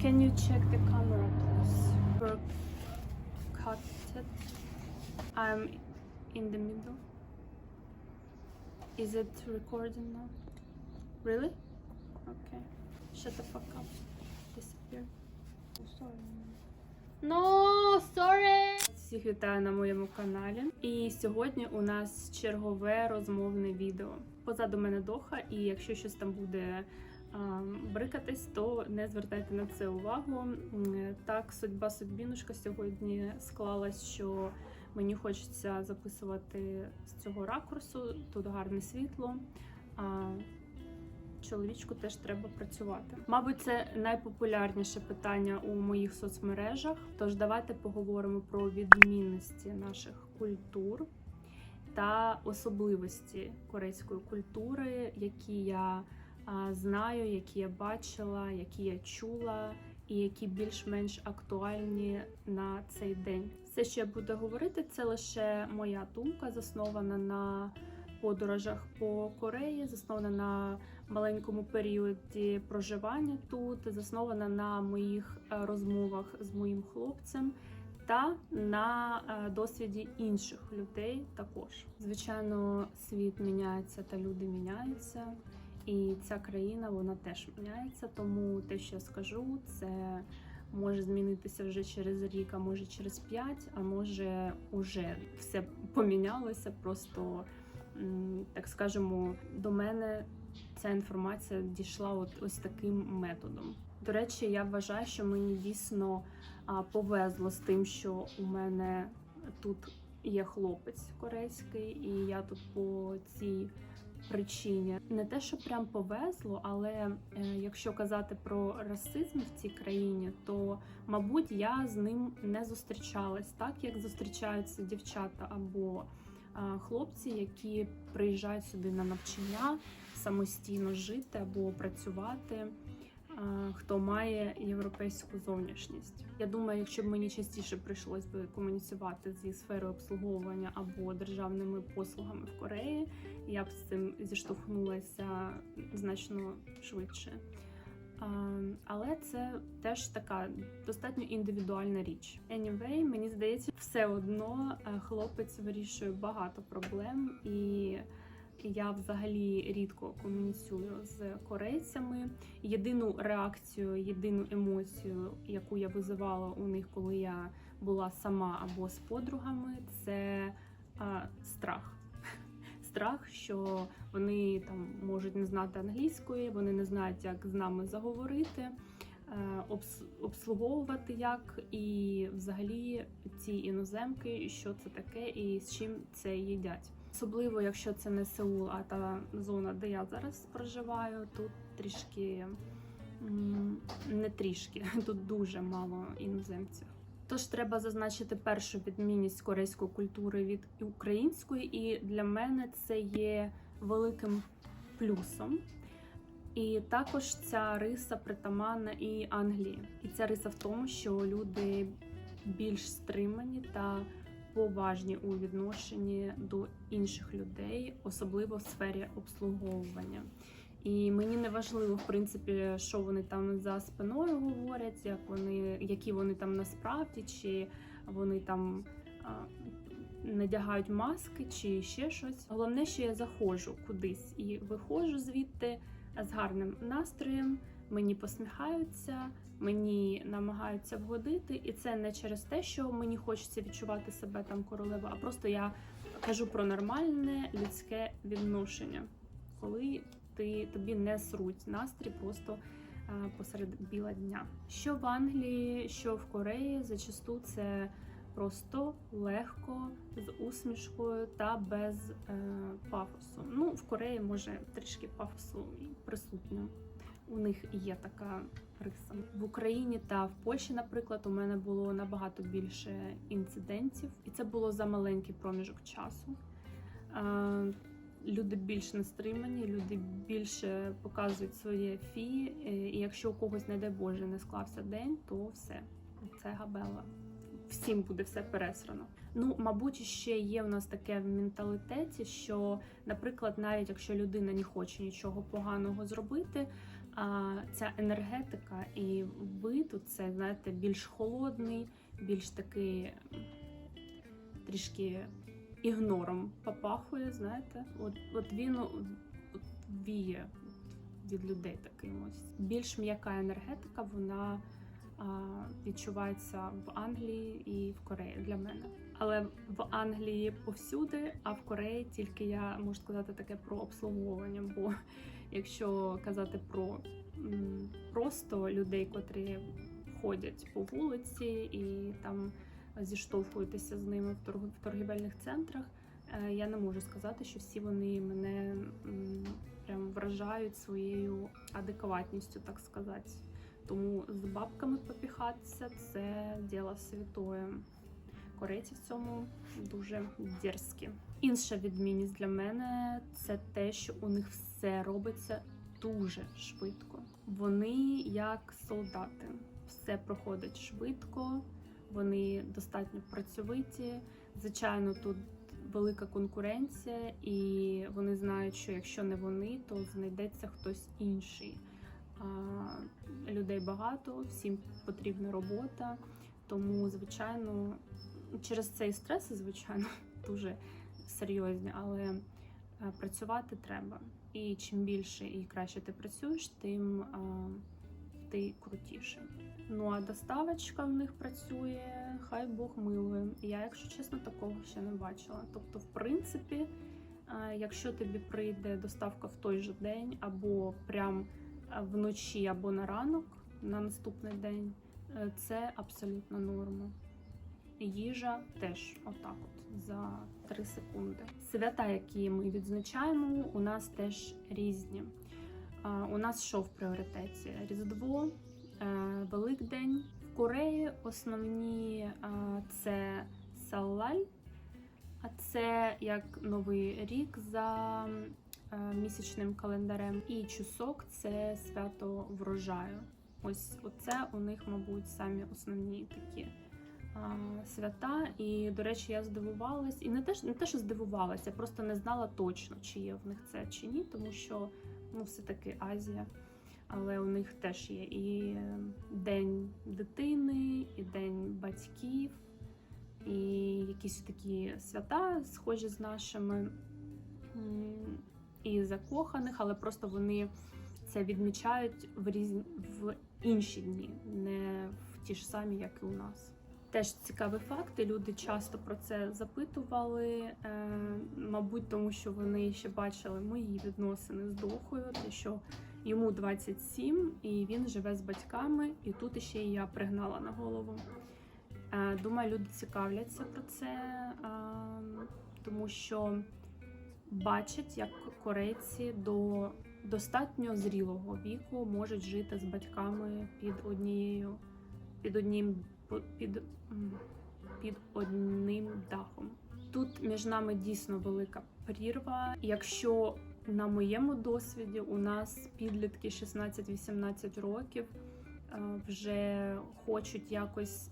Can you check the camera, please? Cut it. I'm in the middle. Is it recording now? Really? Okay. Shut the fuck up. Disappear. Oh, sorry. No, sorry! Всіх вітаю на моєму каналі. І сьогодні у нас чергове розмовне відео. Позаду мене доха, і якщо щось там буде брикатись, то не звертайте на це увагу. Так, судьба судьбінушка сьогодні склалась, що мені хочеться записувати з цього ракурсу. Тут гарне світло. А чоловічку теж треба працювати. Мабуть, це найпопулярніше питання у моїх соцмережах. Тож давайте поговоримо про відмінності наших культур та особливості корейської культури, які я знаю, які я бачила, які я чула, і які більш-менш актуальні на цей день. Все, що я буду говорити, це лише моя думка, заснована на подорожах по Кореї, заснована на маленькому періоді проживання тут, заснована на моїх е, розмовах з моїм хлопцем. Та на е, досвіді інших людей також. Звичайно, світ міняється та люди міняються, і ця країна вона теж міняється. Тому те, що я скажу, це може змінитися вже через рік, а може через п'ять, а може уже все помінялося. Просто так скажемо, до мене ця інформація дійшла от ось таким методом. До речі, я вважаю, що мені дійсно повезло з тим, що у мене тут є хлопець корейський, і я тут по цій причині. Не те, що прям повезло, але е, якщо казати про расизм в цій країні, то мабуть я з ним не зустрічалась, так як зустрічаються дівчата або хлопці, які приїжджають сюди на навчання, самостійно жити або працювати. Хто має європейську зовнішність? Я думаю, якщо б мені частіше прийшлось би комуніцювати зі сферою обслуговування або державними послугами в Кореї, я б з цим зіштовхнулася значно швидше. Але це теж така достатньо індивідуальна річ. Anyway, мені здається, все одно е, хлопець вирішує багато проблем, і я взагалі рідко комуніцюю з корейцями. Єдину реакцію, єдину емоцію, яку я визивала у них, коли я була сама або з подругами, це а, страх. Страх, що вони там можуть не знати англійської, вони не знають, як з нами заговорити, е, обс- обслуговувати як, і взагалі ці іноземки, що це таке і з чим це їдять. Особливо, якщо це не Сеул, а та зона, де я зараз проживаю, тут трішки не трішки, тут дуже мало іноземців. Тож треба зазначити першу відмінність корейської культури від української, і для мене це є великим плюсом. І також ця риса притаманна і Англії. І ця риса в тому, що люди більш стримані та поважні у відношенні до інших людей, особливо в сфері обслуговування. І мені не важливо, в принципі, що вони там за спиною говорять, як вони, які вони там насправді, чи вони там а, надягають маски, чи ще щось. Головне, що я заходжу кудись і виходжу звідти з гарним настроєм. Мені посміхаються, мені намагаються вгодити, і це не через те, що мені хочеться відчувати себе там королева, а просто я кажу про нормальне людське відношення, коли ти тобі не сруть настрій просто е, посеред біла дня. Що в Англії, що в Кореї, зачасту це просто легко, з усмішкою та без е, пафосу. Ну, в Кореї може трішки пафосу присутньо. У них є така риса. В Україні та в Польщі, наприклад, у мене було набагато більше інцидентів, і це було за маленький проміжок часу. Люди більш настримані, люди більше показують своє фі. е, І якщо у когось, не дай Боже, не склався день, то все це габела. Всім буде все пересрано. Ну, мабуть, ще є в нас таке в менталітеті, що, наприклад, навіть якщо людина не хоче нічого поганого зробити, А ця енергетика і ви тут це, знаєте, більш холодний, більш такий трішки ігнором попахує, знаєте. От, от він от віє від людей таким ось. Більш м'яка енергетика, вона а, відчувається в Англії і в Кореї для мене. Але в Англії повсюди, а в Кореї тільки я можу сказати таке про обслуговування. Бо якщо казати про просто людей, котрі ходять по вулиці і там зіштовхуєтеся з ними в торг- торгівельних центрах, е, я не можу сказати, що всі вони мене прям вражають своєю адекватністю, так сказати. Тому з бабками попіхатися це діло святое. Корейці в цьому дуже дерзкі. Інша відмінність для мене це те, що у них все робиться дуже швидко. Вони як солдати, все проходить швидко, вони достатньо працьовиті. Звичайно, тут велика конкуренція, і вони знають, що якщо не вони, то знайдеться хтось інший. Людей багато, всім потрібна робота. Тому, звичайно, через цей стрес, звичайно, дуже серйозні, але е, працювати треба. І чим більше і краще ти працюєш, тим ти крутіше. Ну а доставочка в них працює, хай Бог милує. Я, якщо чесно, такого ще не бачила. Тобто, в принципі, якщо тобі прийде доставка в той же день, або прям вночі, або на ранок на наступний день, е, це абсолютно норма. Їжа теж отак, от за 3 секунди. Свята, які ми відзначаємо, у нас теж різні. У нас що в пріоритеті? Різдво, е, Великдень. В Кореї основні це Саллаль, а це як Новий рік за е, місячним календарем. І Чусок це свято врожаю. Ось оце у них, мабуть, самі основні такі свята. І, до речі, я здивувалась, і не те, не те, що здивувалася, я просто не знала точно, чи є в них це чи ні, тому що ну, все-таки Азія. Але у них теж є і День дитини, і День батьків, і якісь такі свята, схожі з нашими, і закоханих, але просто вони це відмічають в різні в інші дні, не в ті ж самі, як і у нас. Теж цікавий факт, і люди часто про це запитували. Е, мабуть, тому що вони ще бачили мої відносини з Дохою, те, що йому 27, і він живе з батьками, і тут ще я пригнала на голову. Е, думаю, люди цікавляться про це, е, тому що бачать, як корейці до достатньо зрілого віку можуть жити з батьками під однією, під одним під, під одним дахом. Тут між нами дійсно велика прірва. Якщо на моєму досвіді у нас підлітки 16-18 років е, вже хочуть якось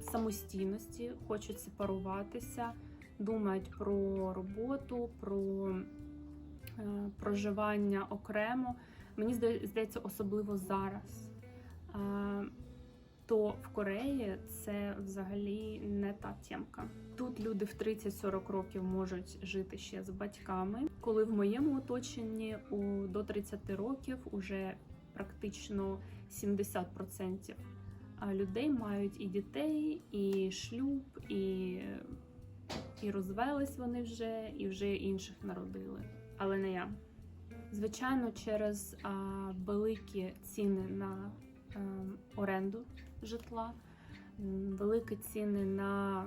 самостійності, хочуть сепаруватися, думають про роботу, про е, проживання окремо. Мені здається, особливо зараз. То в Кореї це взагалі не та тємка. Тут люди в 30-40 років можуть жити ще з батьками, коли в моєму оточенні у до 30 років уже практично 70% людей мають і дітей, і шлюб, і, і розвелись вони вже, і вже інших народили. Але не я. Звичайно, через а, великі ціни на е, оренду житла, великі ціни на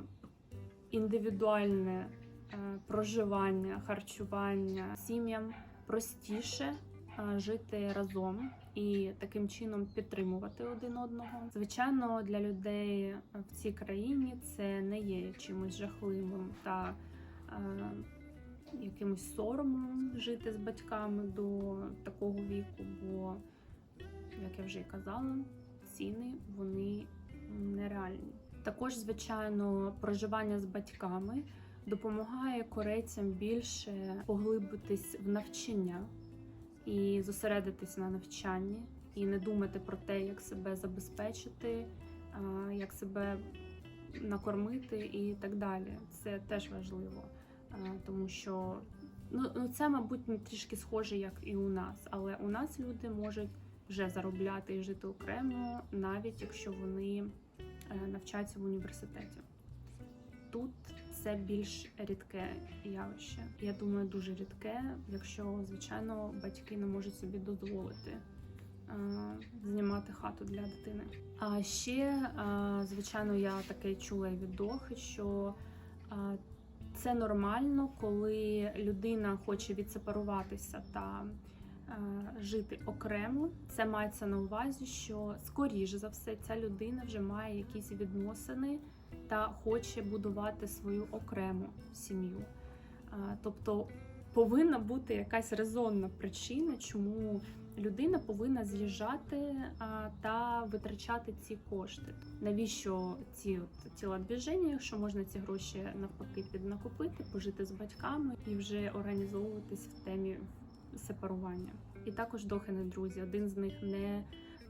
індивідуальне е, проживання, харчування сім'ям простіше е, жити разом і таким чином підтримувати один одного. Звичайно, для людей в цій країні це не є чимось жахливим та е, якимось соромом жити з батьками до такого віку, бо, як я вже і казала, ціни вони нереальні. Також, звичайно, проживання з батьками допомагає корейцям більше поглибитись в навчання і зосередитись на навчанні, і не думати про те, як себе забезпечити, як себе накормити і так далі. Це теж важливо, тому що ну, ну це, мабуть, трішки схоже, як і у нас, але у нас люди можуть вже заробляти і жити окремо, навіть якщо вони е, навчаються в університеті. Тут це більш рідке явище. Я думаю, дуже рідке, якщо, звичайно, батьки не можуть собі дозволити е, знімати хату для дитини. А ще, е, звичайно, я таке чула і від Дохи, що це нормально, коли людина хоче відсепаруватися та жити окремо. Це мається на увазі, що скоріш за все ця людина вже має якісь відносини та хоче будувати свою окрему сім'ю. Тобто повинна бути якась резонна причина, чому людина повинна з'їжджати та витрачати ці кошти. Навіщо ці от тілодвіження, якщо можна ці гроші навпаки піднакопити, пожити з батьками і вже організовуватись в темі сепарування. І також дохини друзі. Один з них не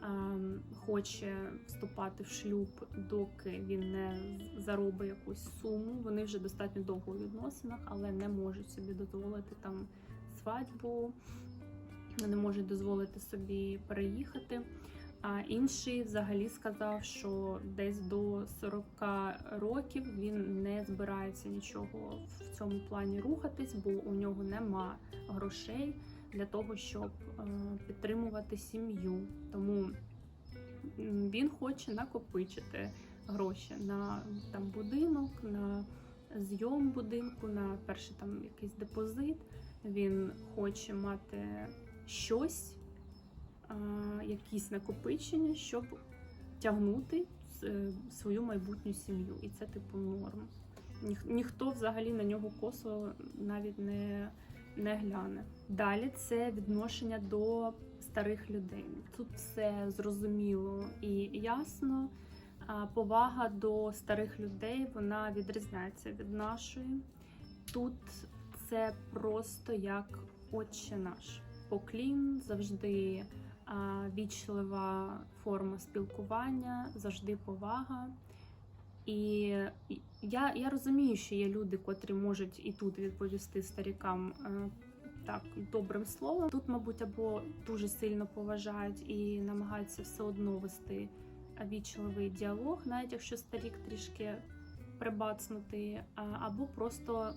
ем, хоче вступати в шлюб, доки він не заробить якусь суму. Вони вже достатньо довго у відносинах, але не можуть собі дозволити там свадьбу, не можуть дозволити собі переїхати. А інший взагалі сказав, що десь до 40 років він не збирається нічого в цьому плані рухатись, бо у нього нема грошей для того, щоб е, підтримувати сім'ю. Тому він хоче накопичити гроші на там будинок, на зйом будинку, на перший там якийсь депозит. Він хоче мати щось, якісь накопичення, щоб тягнути е, свою майбутню сім'ю. І це типу норм. Ніхто взагалі на нього косо навіть не, не гляне. Далі це відношення до старих людей. Тут все зрозуміло і ясно. Повага до старих людей вона відрізняється від нашої. Тут це просто як отче наш. Поклін завжди вічлива форма спілкування, завжди повага. І я, я розумію, що є люди, котрі можуть і тут відповісти старікам е, так добрим словом. Тут, мабуть, або дуже сильно поважають і намагаються все одно вести вічливий діалог, навіть якщо старік трішки прибацнути, а- або просто,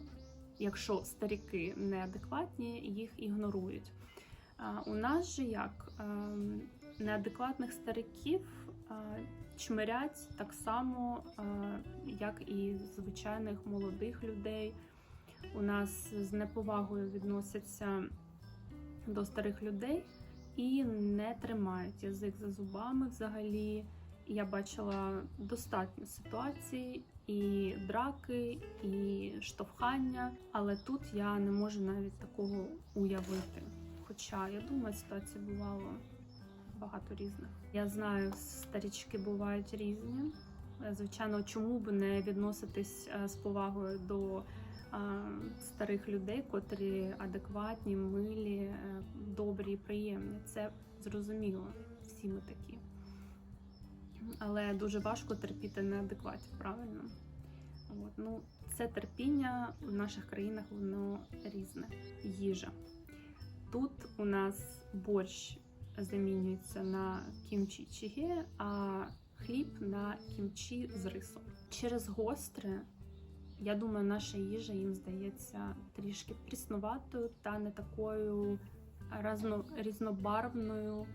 якщо старіки неадекватні, їх ігнорують. А, У нас же як ем, неадекватних стариків чмирять так само, як і звичайних молодих людей. У нас з неповагою відносяться до старих людей і не тримають язик за зубами взагалі. Я бачила достатньо ситуацій, і драки, і штовхання, але тут я не можу навіть такого уявити. Хоча я думаю, ситуацій бувало багато різних. Я знаю, старічки бувають різні. Е, Звичайно, чому б не відноситись е, з повагою до е, старих людей, котрі адекватні, милі, добрі і приємні. Це зрозуміло, всі ми такі. Але дуже важко терпіти неадекватів, правильно? От. Ну, це терпіння в наших країнах воно різне. Їжа. Тут у нас борщ замінюється на кімчі чіге, а хліб на кімчі з рисом. Через гостре, я думаю, наша їжа їм здається трішки пріснуватою та не такою різнобарвною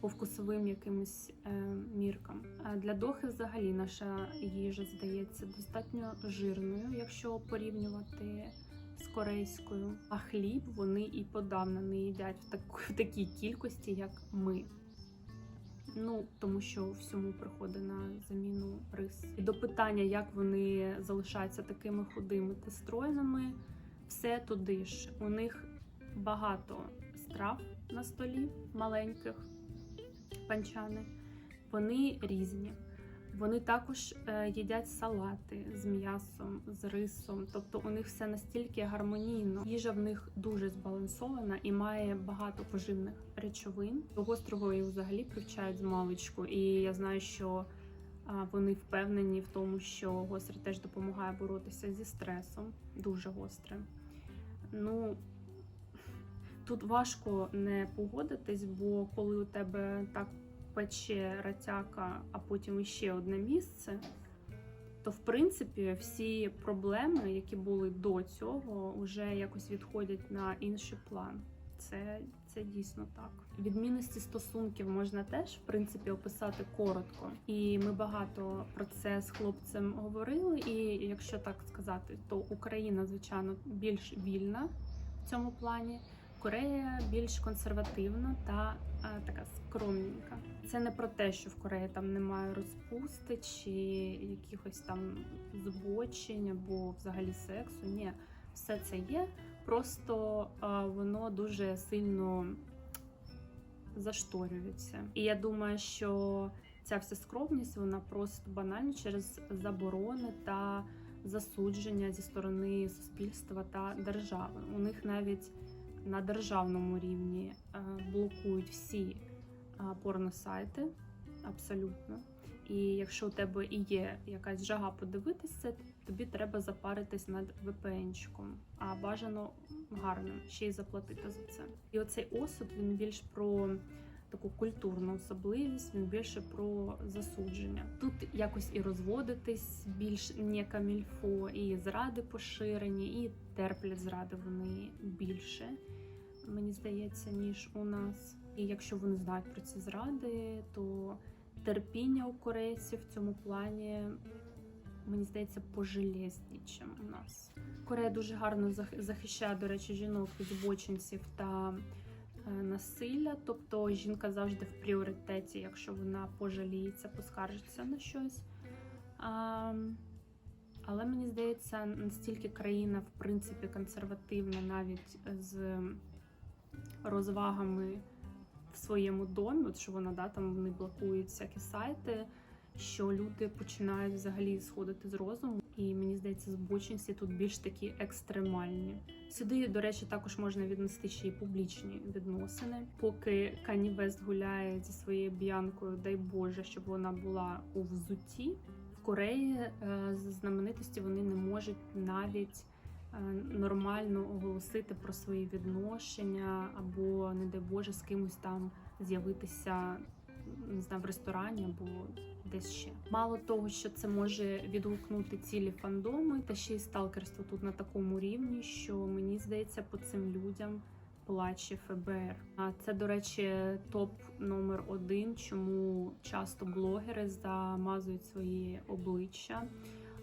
по вкусовим якимось е, міркам. Для дохи взагалі наша їжа здається достатньо жирною, якщо порівнювати корейською. А хліб вони і подавно не їдять в, таку, в такій кількості, як ми. Ну, тому що всьому приходить на заміну рис. І до питання, як вони залишаються такими худими та стройними, все туди ж. У них багато страв на столі маленьких панчани. Вони різні. Вони також е, їдять салати з м'ясом, з рисом. Тобто у них все настільки гармонійно. Їжа в них дуже збалансована і має багато поживних речовин. До гострого їх взагалі привчають з маличку. І я знаю, що вони впевнені в тому, що гостре теж допомагає боротися зі стресом, дуже гостре. Ну тут важко не погодитись, бо коли у тебе так пече ратяка, а потім іще одне місце, то в принципі всі проблеми, які були до цього, вже якось відходять на інший план. Це, це дійсно так. Відмінності стосунків можна теж в принципі описати коротко, і ми багато про це з хлопцем говорили. І якщо так сказати, то Україна, звичайно, більш вільна в цьому плані. Корея більш консервативна та а, така скромненька. Це не про те, що в Кореї там немає розпусти чи якихось там збочень або взагалі сексу. Ні, все це є. Просто а, воно дуже сильно зашторюється. І я думаю, що ця вся скромність вона просто банально через заборони та засудження зі сторони суспільства та держави. У них навіть на державному рівні е, блокують всі е, порносайти абсолютно. І якщо у тебе і є якась жага подивитися, тобі треба запаритись над VPN-чиком, а бажано гарним, ще й заплатити за це. І оцей осуд він більш про таку культурну особливість, він більше про засудження. Тут якось і розводитись більш не камільфо, і зради поширені, і терплять зради вони більше, мені здається, ніж у нас. І якщо вони знають про ці зради, то терпіння у корейців в цьому плані. Мені здається, пожелезні, чим у нас. Корея дуже гарно захищає, до речі, жінок від збочинців та е, насилля. Тобто жінка завжди в пріоритеті, якщо вона пожаліється, поскаржиться на щось. Але мені здається, настільки країна в принципі консервативна, навіть з розвагами в своєму домі, от що вона да, там вони блокують всякі сайти, що люди починають взагалі сходити з розуму. І мені здається, збочинці тут більш такі екстремальні. Сюди, до речі, також можна віднести ще й публічні відносини. Поки Кані Вест гуляє зі своєю б'янкою, дай Боже, щоб вона була у взутті. В Кореї е, знаменитості вони не можуть навіть нормально оголосити про свої відношення, або, не дай Боже, з кимось там з'явитися не знаю, в ресторані або десь ще. Мало того, що це може відгукнути цілі фандоми, та ще й сталкерство тут на такому рівні, що мені здається, по цим людям плаче ФБР. А це, до речі, топ номер один, чому часто блогери замазують свої обличчя.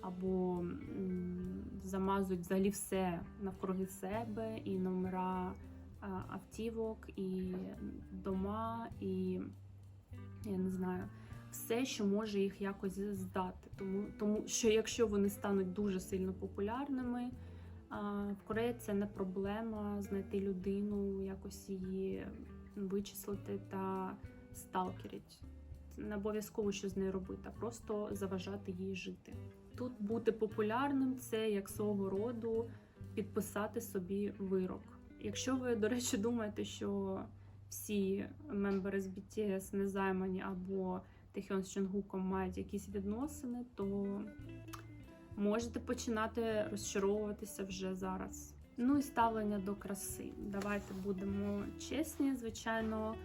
Або замазують взагалі все навкруги себе, і номера автівок, і дома, і я не знаю, все, що може їх якось здати. Тому, тому що якщо вони стануть дуже сильно популярними, в Кореї це не проблема знайти людину, якось її вичислити та сталкерить. Це не обов'язково що з нею робити, а просто заважати їй жити. Тут бути популярним це як свого роду підписати собі вирок. Якщо ви, до речі, думаєте, що всі мембери з BTS незаймані або Тихіон з Чонгуком мають якісь відносини, то можете починати розчаровуватися вже зараз. Ну і ставлення до краси. Давайте будемо чесні. Звичайно,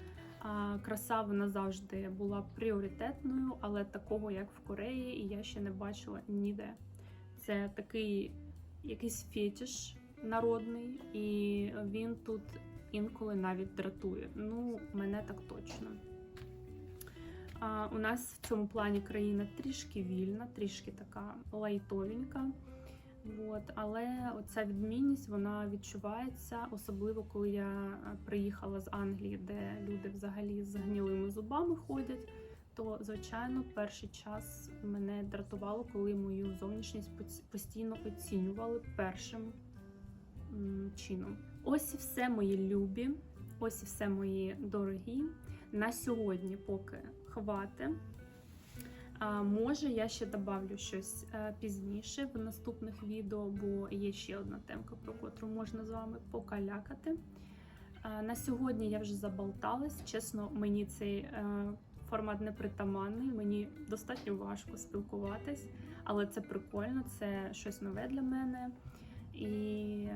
краса вона завжди була пріоритетною, але такого, як в Кореї, я ще не бачила ніде. Це такий якийсь фетиш народний, і він тут інколи навіть дратує. Ну, мене так точно. У нас в цьому плані країна трішки вільна, трішки така лайтовенька. От, але оця відмінність вона відчувається, особливо коли я е, приїхала з Англії, де люди взагалі з гнілими зубами ходять. То, звичайно, перший час мене дратувало, коли мою зовнішність постійно оцінювали першим чином. Ось і все мої любі, ось і все мої дорогі. На сьогодні, поки хвати. Може, я ще добавлю щось е, пізніше в наступних відео, бо є ще одна темка, про котру можна з вами покалякати. На сьогодні я вже заболталась. Чесно, мені цей е, формат не притаманний, мені достатньо важко спілкуватись, але це прикольно, це щось нове для мене. І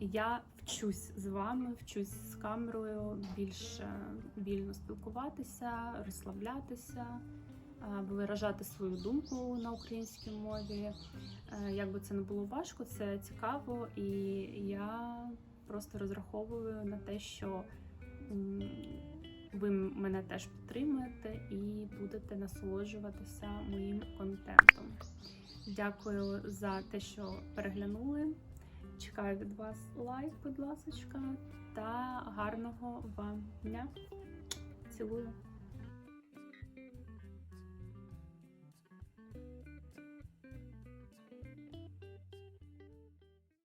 я вчусь з вами, вчусь з камерою більш е, вільно спілкуватися, розслаблятися, е, виражати свою думку на українській мові. Е, Як би це не було важко, це цікаво, і я просто розраховую на те, що ви мене теж підтримуєте і будете насолоджуватися моїм контентом. Дякую за те, що переглянули. Чекаю від вас лайк, будь ласка, та гарного вам дня. Цілую.